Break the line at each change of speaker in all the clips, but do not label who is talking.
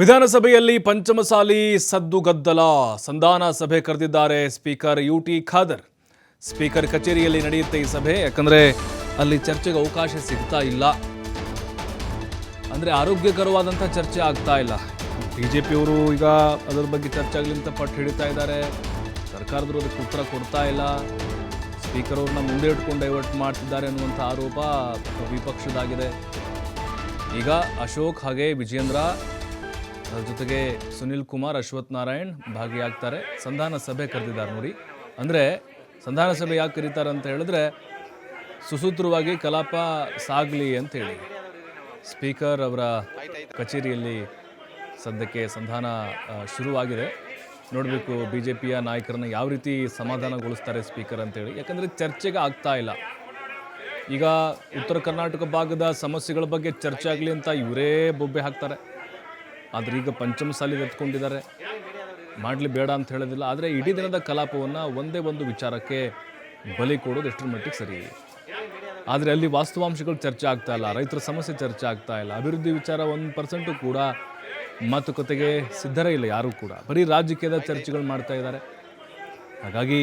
ವಿಧಾನಸಭೆಯಲ್ಲಿ ಪಂಚಮಸಾಲಿ ಸದ್ದುಗದ್ದಲ ಸಂಧಾನ ಸಭೆ ಕರೆದಿದ್ದಾರೆ speaker U T Khader. Speaker ಕಚೇರಿಯಲ್ಲಿ ನಡೆಯುತ್ತೆ ಈ ಸಭೆ, ಯಾಕಂದರೆ ಅಲ್ಲಿ ಚರ್ಚೆಗೆ ಅವಕಾಶ ಸಿಗ್ತಾ ಇಲ್ಲ. ಅಂದ್ರೆ ಆರೋಗ್ಯಕರವಾದಂಥ ಚರ್ಚೆ ಆಗ್ತಾ ಇಲ್ಲ. ಬಿಜೆಪಿಯವರು ಈಗ ಅದರ ಬಗ್ಗೆ ಚರ್ಚೆ ಆಗಲಿ ಅಂತ ಪಟ್ಟು ಹಿಡಿತಾ ಇದ್ದಾರೆ. ಸರ್ಕಾರದವರು ಅದಕ್ಕೆ ಉತ್ತರ ಕೊಡ್ತಾ ಇಲ್ಲ. ಸ್ಪೀಕರ್ ಅವ್ರನ್ನ ಮುಂದೆ ಇಟ್ಕೊಂಡು ಡೈವರ್ಟ್ ಮಾಡ್ತಿದ್ದಾರೆ ಅನ್ನುವಂಥ ಆರೋಪ ವಿಪಕ್ಷದಾಗಿದೆ. ಈಗ ಅಶೋಕ್ ಹಾಗೆ ವಿಜೇಂದ್ರ ಅದ್ರ ಜೊತೆಗೆ ಸುನಿಲ್ ಕುಮಾರ್, ಅಶ್ವಥ್ ನಾರಾಯಣ್ ಭಾಗಿಯಾಗ್ತಾರೆ. ಸಂಧಾನ ಸಭೆ ಕರೆದಿದ್ದಾರೆ ನೋಡಿ. ಅಂದರೆ ಸಂಧಾನ ಸಭೆ ಯಾಕೆ ಕರೀತಾರೆ ಅಂತ ಹೇಳಿದ್ರೆ ಸುಸೂತ್ರವಾಗಿ ಕಲಾಪ ಸಾಗಲಿ ಅಂತೇಳಿ ಸ್ಪೀಕರ್ ಅವರ ಕಚೇರಿಯಲ್ಲಿ ಸದ್ಯಕ್ಕೆ ಸಂಧಾನ ಶುರುವಾಗಿದೆ. ನೋಡಬೇಕು ಬಿ ಜೆ ಪಿಯ ನಾಯಕರನ್ನು ಯಾವ ರೀತಿ ಸಮಾಧಾನಗೊಳಿಸ್ತಾರೆ ಸ್ಪೀಕರ್ ಅಂತೇಳಿ ಯಾಕಂದರೆ ಚರ್ಚೆಗೆ ಆಗ್ತಾ ಇಲ್ಲ. ಈಗ ಉತ್ತರ ಕರ್ನಾಟಕ ಭಾಗದ ಸಮಸ್ಯೆಗಳ ಬಗ್ಗೆ ಚರ್ಚೆ ಆಗಲಿ ಅಂತ ಇವರೇ ಬೊಬ್ಬೆ ಹಾಕ್ತಾರೆ. ಆದರೆ ಈಗ ಪಂಚಮಸಾಲಿಗೆ ಎತ್ಕೊಂಡಿದ್ದಾರೆ. ಮಾಡಲಿ ಬೇಡ ಅಂತ ಹೇಳೋದಿಲ್ಲ. ಆದರೆ ಇಡೀ ದಿನದ ಕಲಾಪವನ್ನು ಒಂದೇ ಒಂದು ವಿಚಾರಕ್ಕೆ ಬಲಿ ಕೊಡೋದು ಎಷ್ಟರ ಮಟ್ಟಿಗೆ ಸರಿ. ಆದರೆ ಅಲ್ಲಿ ವಾಸ್ತವಾಂಶಗಳು ಚರ್ಚೆ ಆಗ್ತಾ ಇಲ್ಲ, ರೈತರ ಸಮಸ್ಯೆ ಚರ್ಚೆ ಆಗ್ತಾ ಇಲ್ಲ. ಅಭಿವೃದ್ಧಿ ವಿಚಾರ ಒಂದು ಪರ್ಸೆಂಟು ಕೂಡ ಮಾತುಕತೆಗೆ ಸಿದ್ಧರೇ ಇಲ್ಲ ಯಾರೂ ಕೂಡ. ಬರೀ ರಾಜಕೀಯದ ಚರ್ಚೆಗಳು ಮಾಡ್ತಾ ಇದ್ದಾರೆ. ಹಾಗಾಗಿ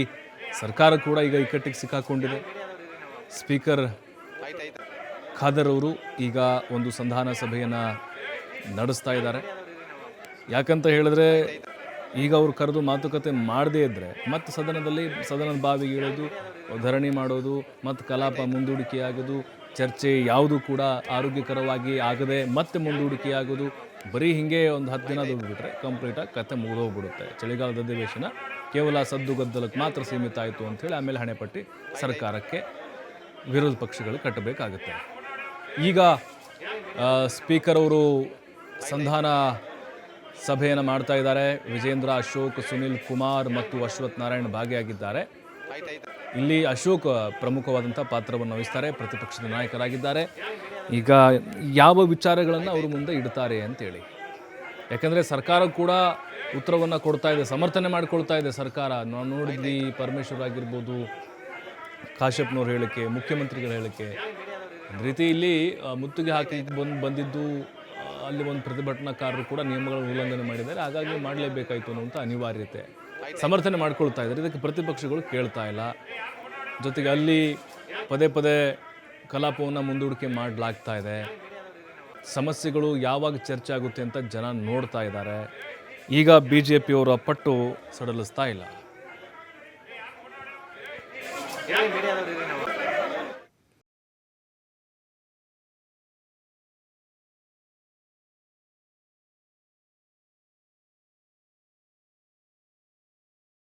ಸರ್ಕಾರ ಕೂಡ ಈಗ ಇಕ್ಕಟ್ಟಿಗೆ ಸಿಕ್ಕಾಕೊಂಡಿದೆ. ಸ್ಪೀಕರ್ ಖಾದರ್ ಅವರು ಈಗ ಒಂದು ಸಂಧಾನ ಸಭೆಯನ್ನು ನಡೆಸ್ತಾ ಇದ್ದಾರೆ. ಯಾಕಂತ ಹೇಳಿದ್ರೆ ಈಗ ಅವ್ರು ಕರೆದು ಮಾತುಕತೆ ಮಾಡದೇ ಇದ್ದರೆ ಮತ್ತೆ ಸದನದಲ್ಲಿ ಸದನದ ಬಾವಿಗೆ ಇಳೋದು ಧರಣಿ ಮಾಡೋದು, ಮತ್ತು ಕಲಾಪ ಮುಂದೂಡಿಕೆಯಾಗೋದು, ಚರ್ಚೆ ಯಾವುದು ಕೂಡ ಆರೋಗ್ಯಕರವಾಗಿ ಆಗದೆ ಮತ್ತೆ ಮುಂದೂಡಿಕೆಯಾಗೋದು, ಬರೀ ಹಿಂಗೆ ಒಂದು ಹತ್ತು ದಿನ ದುಡ್ಬಿಟ್ರೆ ಕಂಪ್ಲೀಟಾಗಿ ಕತೆ ಮುಗಿದೋಗ್ಬಿಡುತ್ತೆ. ಚಳಿಗಾಲದ ಅಧಿವೇಶನ ಕೇವಲ ಸದ್ದು ಗದ್ದಲಕ್ಕೆ ಮಾತ್ರ ಸೀಮಿತ ಆಯಿತು ಅಂಥೇಳಿ ಆಮೇಲೆ ಹಣೆಪಟ್ಟಿ ಸರ್ಕಾರಕ್ಕೆ ವಿರೋಧ ಪಕ್ಷಗಳು ಕಟ್ಟಬೇಕಾಗುತ್ತೆ. ಈಗ ಸ್ಪೀಕರ್ ಅವರು ಸಂಧಾನ ಸಭೆಯನ್ನು ಮಾಡ್ತಾ ಇದ್ದಾರೆ. ವಿಜೇಂದ್ರ, ಅಶೋಕ್, ಸುನಿಲ್ ಕುಮಾರ್ ಮತ್ತು ಅಶ್ವಥ್ ನಾರಾಯಣ್ ಭಾಗಿಯಾಗಿದ್ದಾರೆ. ಇಲ್ಲಿ ಅಶೋಕ್ ಪ್ರಮುಖವಾದಂಥ ಪಾತ್ರವನ್ನು ವಹಿಸ್ತಾರೆ. ಪ್ರತಿಪಕ್ಷದ ನಾಯಕರಾಗಿದ್ದಾರೆ. ಈಗ ಯಾವ ವಿಚಾರಗಳನ್ನು ಅವರು ಮುಂದೆ ಇಡ್ತಾರೆ ಅಂತೇಳಿ. ಯಾಕಂದರೆ ಸರ್ಕಾರ ಕೂಡ ಉತ್ತರವನ್ನು ಕೊಡ್ತಾ ಇದೆ, ಸಮರ್ಥನೆ ಮಾಡಿಕೊಳ್ತಾ ಇದೆ ಸರ್ಕಾರ. ನಾವು ನೋಡಿದ್ವಿ, ಪರಮೇಶ್ವರ್ ಆಗಿರ್ಬೋದು, ಕಾಶ್ಯಪ್ನವ್ರ ಹೇಳಿಕೆ, ಮುಖ್ಯಮಂತ್ರಿಗಳ ಹೇಳಿಕೆ. ಒಂದು ರೀತಿ ಇಲ್ಲಿ ಮುತ್ತಿಗೆ ಹಾಕಿ ಬಂದು ಬಂದಿದ್ದು ಅಲ್ಲಿ ಒಂದು ಪ್ರತಿಭಟನಾಕಾರರು ಕೂಡ ನಿಯಮಗಳ ಉಲ್ಲಂಘನೆ ಮಾಡಿದ್ದಾರೆ. ಹಾಗಾಗಿ ಮಾಡಲೇಬೇಕಾಯಿತು ಅನ್ನುವಂಥ ಅನಿವಾರ್ಯತೆ. ಸಮರ್ಥನೆ ಮಾಡ್ಕೊಳ್ತಾ ಇದ್ದಾರೆ. ಇದಕ್ಕೆ ಪ್ರತಿಪಕ್ಷಗಳು ಕೇಳ್ತಾ ಇಲ್ಲ. ಜೊತೆಗೆ ಅಲ್ಲಿ ಪದೇ ಪದೇ ಕಲಾಪವನ್ನು ಮುಂದೂಡಿಕೆ ಮಾಡಲಾಗ್ತಾ ಇದೆ. ಸಮಸ್ಯೆಗಳು ಯಾವಾಗ ಚರ್ಚೆ ಆಗುತ್ತೆ ಅಂತ ಜನ ನೋಡ್ತಾ ಇದ್ದಾರೆ. ಈಗ ಬಿ ಜೆ ಪಿಯವರು ಪಟ್ಟು ಸಡಲಿಸ್ತಾ ಇಲ್ಲ.